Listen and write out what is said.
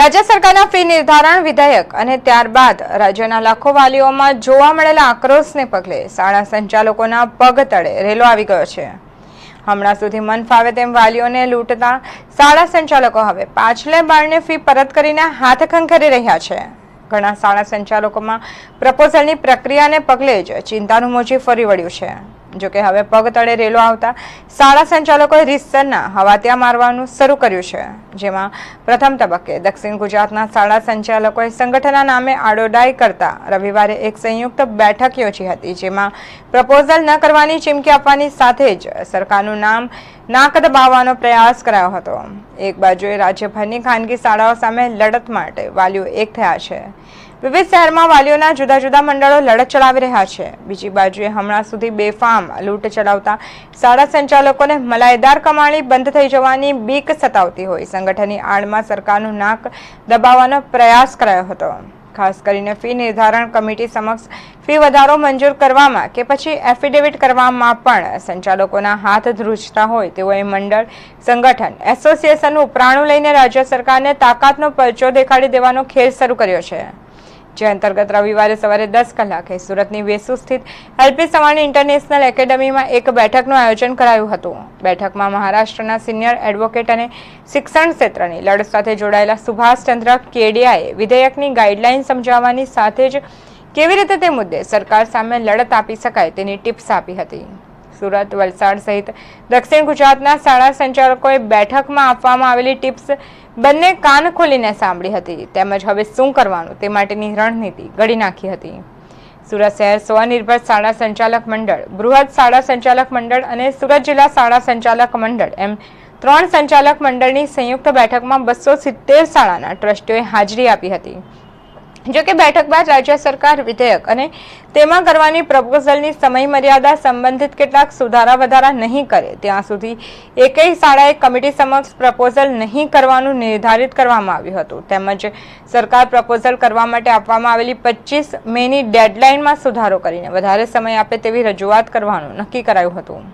રાજ્ય સરકારના ફી નિર્ધારણ વિધેયક અને ત્યારબાદ રાજ્યના લાખો વાલીઓમાં જોવા મળેલા આક્રોશને પગલે શાળા સંચાલકોના પગ તળે રેલો આવી ગયો છે. હમણાં સુધી મન ફાવે તેમ વાલીઓને લૂંટતા શાળા સંચાલકો હવે પાછલે બાળને ફી પરત કરીને હાથ ખંખેરી રહ્યા છે. ઘણા શાળા સંચાલકોમાં પ્રપોઝલની પ્રક્રિયાને પગલે જ ચિંતાનું મોજી ફરી વળ્યું છે. જોકે હવે પગ તળે રેલો આવતા શાળા સંચાલકોએ રીતસરના હવાત્યા મારવાનું શરૂ કર્યું છે. જેમાં પ્રથમ તબક્કે દક્ષિણ ગુજરાતના શાળા સંચાલકોએ સંગઠનના નામે આડોડાઈ કરતા રવિવારે એક સંયુક્ત બેઠક યોજી હતી, જેમાં પ્રપોઝલ ન કરવાની ચીમકી આપવાની સાથે જ સરકારનું નામ નાક દબાવવાનો પ્રયાસ કરાયો હતો. એક બાજુએ રાજ્યભરની ખાનગી શાળાઓ સામે લડત માટે વાલીઓ એક થયા છે. વિવિધ શહેરમાં વાલીઓના જુદા જુદા મંડળો લડત ચલાવી રહ્યા છે. બીજી બાજુએ હમણાં સુધી બેફામ લૂંટ ચલાવતા શાળા સંચાલકોને મલાઈદાર કમાણી બંધ થઈ જવાની બીક સતાવતી હોય. સંગઠનની આડમાં સરકારનું નાક દબાવવાનો પ્રયાસ કરાયો હતો. ખાસ કરીને ફી નિર્ધારણ કમિટી સમક્ષ ફી વધારો મંજૂર કરવામાં કે પછી એફિડેવિટ કરવામાં પણ સંચાલકોના હાથ ધ્રુજતા હોય તેઓએ મંડળ, સંગઠન, એસોસિએશનનું ઉપરાણું લઈને રાજ્ય સરકારને તાકાતનો પરચો દેખાડી દેવાનો ખેલ શરૂ કર્યો છે. જે અંતર્ગત રવિવારે સવારે દસ કલાકે સુરતની વેસુ સ્થિત એલપી સવાણી ઇન્ટરનેશનલ એકેડમીમાં એક બેઠકનું આયોજન કરાયું હતું. બેઠકમાં મહારાષ્ટ્રના સિનિયર એડવોકેટ અને શિક્ષણ ક્ષેત્રની લડત સાથે જોડાયેલા સુભાષચંદ્ર કેડિયાએ વિધેયકની ગાઈડલાઈન સમજાવવાની સાથે જ કેવી રીતે તે મુદ્દે સરકાર સામે લડત આપી શકાય તેની ટિપ્સ આપી હતી. સુરત, વલસાડ સહિત દક્ષિણ ગુજરાતના શાળા સંચાલકોએ બેઠકમાં આપવામાં આવેલી ટિપ્સ બંને કાન ખોલીને સાંભળી હતી. તેમજ હવે શું કરવાનું તે માટેની રણનીતિ ઘડી નાખી હતી. સુરત શહેર સ્વનિર્ભર શાળા સંચાલક મંડળ, બૃહદ શાળા સંચાલક મંડળ અને સુરત જિલ્લા શાળા સંચાલક મંડળ એમ ત્રણ સંચાલક મંડળની સંયુક્ત બેઠકમાં બસો સિત્તેર શાળાના ટ્રસ્ટીઓએ હાજરી આપી હતી. જો કે બેઠક બાદ રાજ્ય સરકાર વિધેયક અને તેમાં કરવાની પ્રપોઝલની સમયમર્યાદા સંબંધિત કેટલાક સુધારા વધારા નહીં કરે. ત્યાં સુધી એકેય શાળાએ કમિટી સમક્ષ પ્રપોઝલ નહીં કરવાનું નિર્ધારિત કરવામાં આવ્યું હતું. તેમજ સરકાર પ્રપોઝલ કરવા માટે આપવામાં આવેલી પચીસ મેની ડેડલાઇનમાં સુધારો કરીને વધારે સમય આપે તેવી રજૂઆત કરવાનું નક્કી કરાયું હતું.